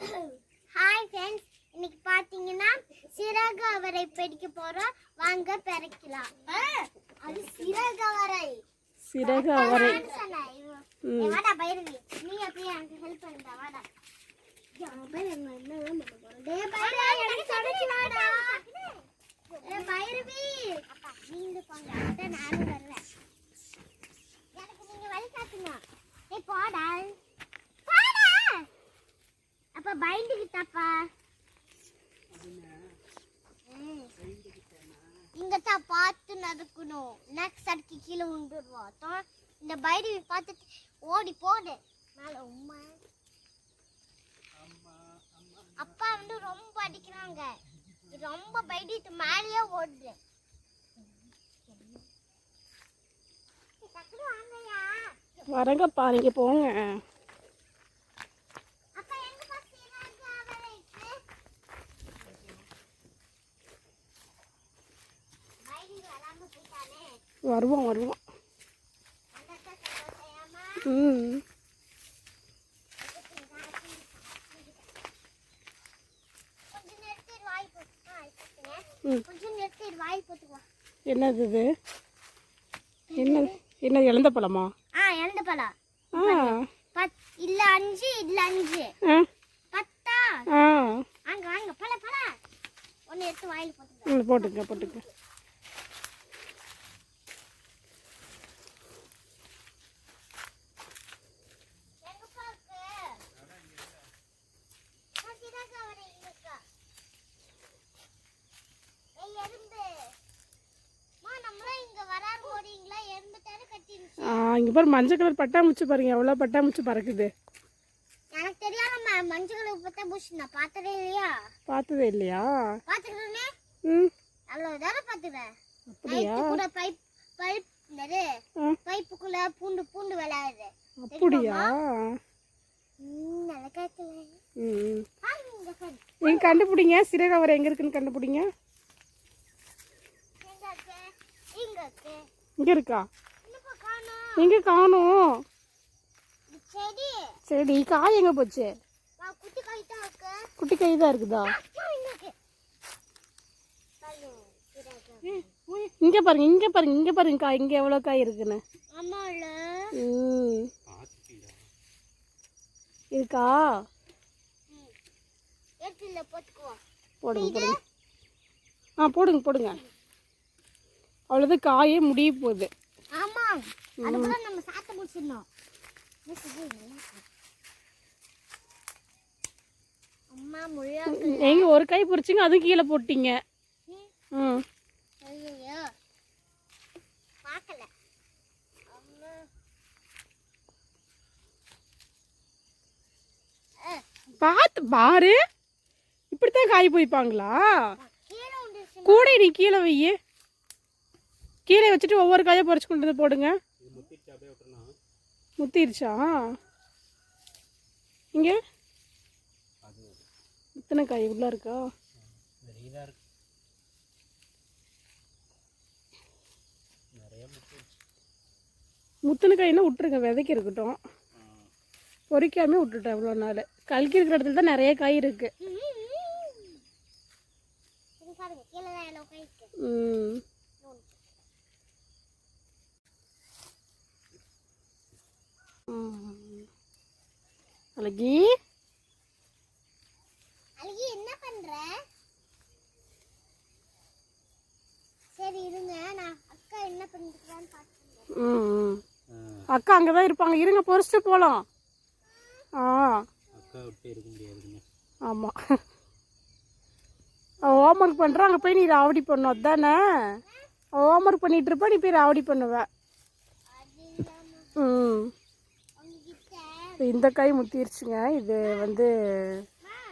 Hi friends இன்னைக்கு பாத்தீங்கன்னா சிறகு அவரை பிடிக்க போறோம். வாங்க பெருக்கலாம் அது சிறகு அவரை. சிறகு அவரை. வாடா பைரவி. நீ அப்படியே எனக்கு ஹெல்ப் பண்ணுடா வாடா. பைரவி, நான் என்னதான் பண்ண போறேன்? டேய், பைரவி, எனக்கு சமைச்சு வாடா. ஏய், பைரவி. நீங்க போங்க, அதான் நானும் வருவேன். எனக்கு நீங்க வழி காட்டுங்க. ஏய், போடா. போடா. அப்ப பயந்துக்கிட்டாப்பா ம். இங்கதான் பார்த்து நடக்கணும். நெக்ஸ்ட் அடிக்கு கீழே விழுந்துருவோம் அதான் இந்த பைரவி பார்த்துட்டு ஓடி போடு. மேல உம்மா. அப்பா வந்து ரொம்ப அடிக்கிறாங்க. ரொம்ப பயந்துட்டு மேலேயே ஓடுது. வரங்கப்பா நீங்கள் போங்க அப்பா எங்க பசிறாங்க அவரைக்கு பைரவி வராம போயிட்டானே வருவோம் வருவோம் அந்த செய்யாமா ம் கொஞ்சம் நிறுத்தி வாய் போட்டு ஆ, இப்போத்துங்க. ம் கொஞ்சம் நிறுத்தி வாய் போட்டுக்குவா என்னது இது? என்னது என்ன இழந்த பழமா? ஆ இழந்த பழம். ஆ. பத் இல்ல அஞ்சு இல்ல அஞ்சு. பத்தா? ஆ. வாங்க வாங்க பழ பழ ஒன்னு எடுத்து வாயில் போட்டுக்க. ம் போட்டுக்க போட்டுக்க எங்கப்பா இருக்கு நான் சிறகு அவரை இருக்கா ஏய் எறும்பு மா நம்மளாம் இங்க வராம ஓடிங்களா எறும்பு தானே கட்டிருச்சு ஆ இங்கே பாரு மஞ்சள் கலர் பட்டாம்பூச்சி பாருங்க எவ்வளோ பட்டாம்பூச்சி பறக்குது. எனக்கு தெரியாம மஞ்சள் கலர் பூசி நான் பார்த்ததே இல்லையா? பார்த்ததே இல்லையா? பார்த்துக்கிறேனே ம். அவ்வளவு தானே பார்த்துக்கிறேன் அப்படியா? கூட பைப் பைப் என்னது? பைப்புக்குள்ள பூண்டு பூண்டு விளையாடுது. அப்படியா. நீங்கள் கண்டுபிடிங்க சிறகு அவரை எங்கே இருக்குன்னு கண்டுபிடிங்க. இங்க இருக்கு இங்கே இருக்கா? எங்கே காணும்? சரி காய் எங்கே போச்சு? குட்டி கை தான் இருக்குதா? இங்க பாருங்க இங்கே பாருங்க இங்கே பாருங்க காய் இங்கே எவ்வளோ காய் இருக்குன்னு. இருக்கா? போடுங்க போடுங்க. ஆ போடுங்க போடுங்க. அவ்வளோதான் காயே முடிய போகுது. ஆமா. அதுக்குள்ள நம்ம சாத்த முடிச்சிடணும். அம்மா முழியா எங்க ஒரு கை பொறிச்சிங்க அதுவும் கீழே போட்டீங்க. ம். ஐயோ பார்க்கல. அம்மா. பார்த்து பாரு. இப்படித்தான் காய் போய்ப்பாங்களா கூட நீ கீழே வையி. கீழே வச்சுட்டு ஒவ்வொரு காயை பொறிச்சு கொண்டு வந்து போடுங்க. முத்திருச்சா இங்க? இத்தனை காய் உள்ள இருக்கா? முத்தின காய்னா விட்டுருங்க விதைக்கு இருக்கட்டும். பொறிக்காம விட்டுட்டேன் இவ்வளோ நாள். கல்கி இருக்கிற இடத்துல தான் நிறைய காய் இருக்கு. இது பாருங்க. கீழே தான் எவ்வளோ கை இருக்கு? ம். அழகி? அழகி என்ன பண்ற? சரி இருங்க. நான் அக்கா என்ன பண்ணிருக்கான்னு ம். அக்கா அங்கே தான் இருப்பாங்க. இருங்க பொறிச்சிட்டு போகலாம் ஆ. அக்கா விட்டு இருக்க முடியாதுங்க. ஆமாம் அவள் ஹோம்ஒர்க் பண்ணுறா அங்கே போய் நீ ராவடி பண்ணும் அதானே? ஹோம்ஒர்க் பண்ணிட்டு இருப்பா. நீ போய் ராவடி பண்ணுவ அது இல்லாம ம் உங்ககிட்ட இந்த காய் முத்திருச்சுங்க. இது வந்து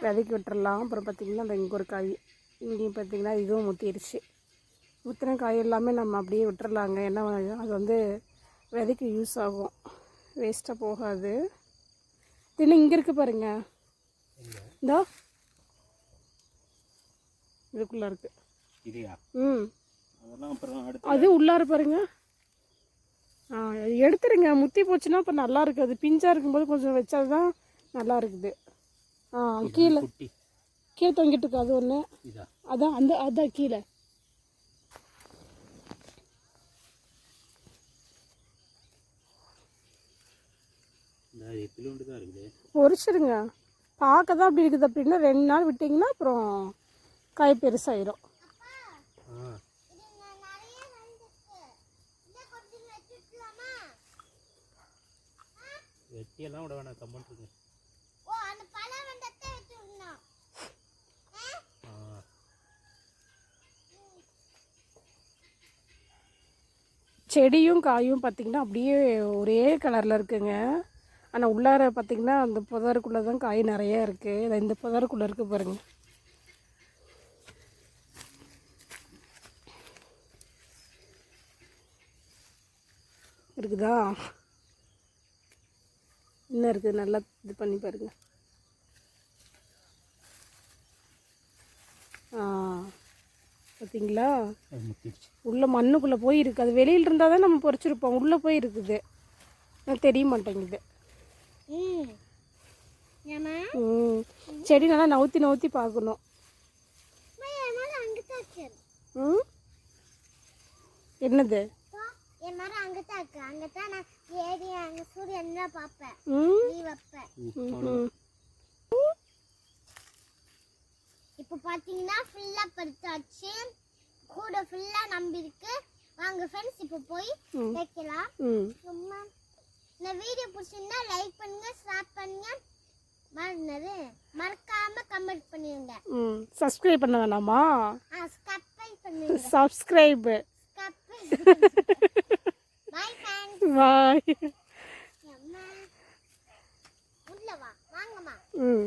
விதைக்கு விட்டுறலாம். அப்புறம் பார்த்திங்கன்னா அந்த இங்கே ஒரு காய் இங்கேயும் பார்த்திங்கன்னா இதுவும் முத்திருச்சு. முத்தின காய் எல்லாமே நம்ம அப்படியே விட்டுறலாங்க. ஏன்னா அது வந்து விதைக்கு யூஸ் ஆகும். வேஸ்ட்டாக போகாது. தின்னு இங்கே இருக்கு பாருங்க. இந்தோ. இதுக்குள்ளே இருக்கு. இதையா? ம். அது உள்ளார பாருங்க. ஆ அது எடுத்துருங்க. முத்தி போச்சுன்னா இப்போ நல்லா இருக்குது. பிஞ்சாக இருக்கும்போது கொஞ்சம் வச்சா தான் நல்லா இருக்குது. ஆ கீழே. கீழே தொங்கிட்டு இருக்கு அது ஒன்று அதான் அந்த அதான் கீழே. பொரிச்சிருங்க. பார்க்க தான் அப்படி இருக்குது. அப்படின்னா ரெண்டு நாள் விட்டிங்கன்னா அப்புறம் காய் பெருசாயிரும் ஆ இது ந- நிறைய வந்துருக்கு இதை கொஞ்சம் வச்சுக்கலாமா வெட்டியெல்லாம் விட வேணாம் கம்மன் இருக்கு செடியும் காயும் பார்த்திங்கன்னா அப்படியே ஒரே கலரில் இருக்குங்க. ஆனால் உள்ளார பார்த்திங்கன்னா அந்த புதருக்குள்ளே தான் காய் நிறைய இருக்குது இந்த புதருக்குள்ளே இருக்குது பாருங்க. இருக்குதா? இன்னும் இருக்குது நல்லா இது பண்ணி பாருங்க. ஆ பார்த்தீங்களா உள்ள மண்ணுக்குள்ளே போய் இருக்குது அது வெளியில் இருந்தால் தான் நம்ம பொறிச்சிருப்போம். உள்ளே போய் இருக்குது ஆனால் தெரிய மாட்டேங்குது. ம் ஏமா ம். செடி நல்லா நவுத்தி நவுத்தி பார்க்கணும். என்னது? என் மரம் அங்கே தான் இருக்கு. அங்கே தான் நான் ஏறி அங்கே சூரியன் தான் பார்ப்பேன். ம். நீ வைப்பேன். ம். இப்போ பார்த்தீங்கன்னா ஃபுல்லாக பறிச்சாச்சு கூட ஃபுல்லாக நம்பிருக்கு வாங்க ஃப்ரெண்ட்ஸ் இப்போ போய். வைக்கலாம் ம். சும்மா இந்த வீடியோ பிடிச்சிருந்தா லைக் பண்ணுங்க ஷேர் பண்ணுங்க. மறந்தது மறக்காம கமெண்ட் பண்ணிருங்க. ம். சப்ஸ்கிரைப் பண்ண வேணாமா? ஆ ஸ்கப்ரைப் பண்ணுங்க சப்ஸ்கிரைபு பாய் ம்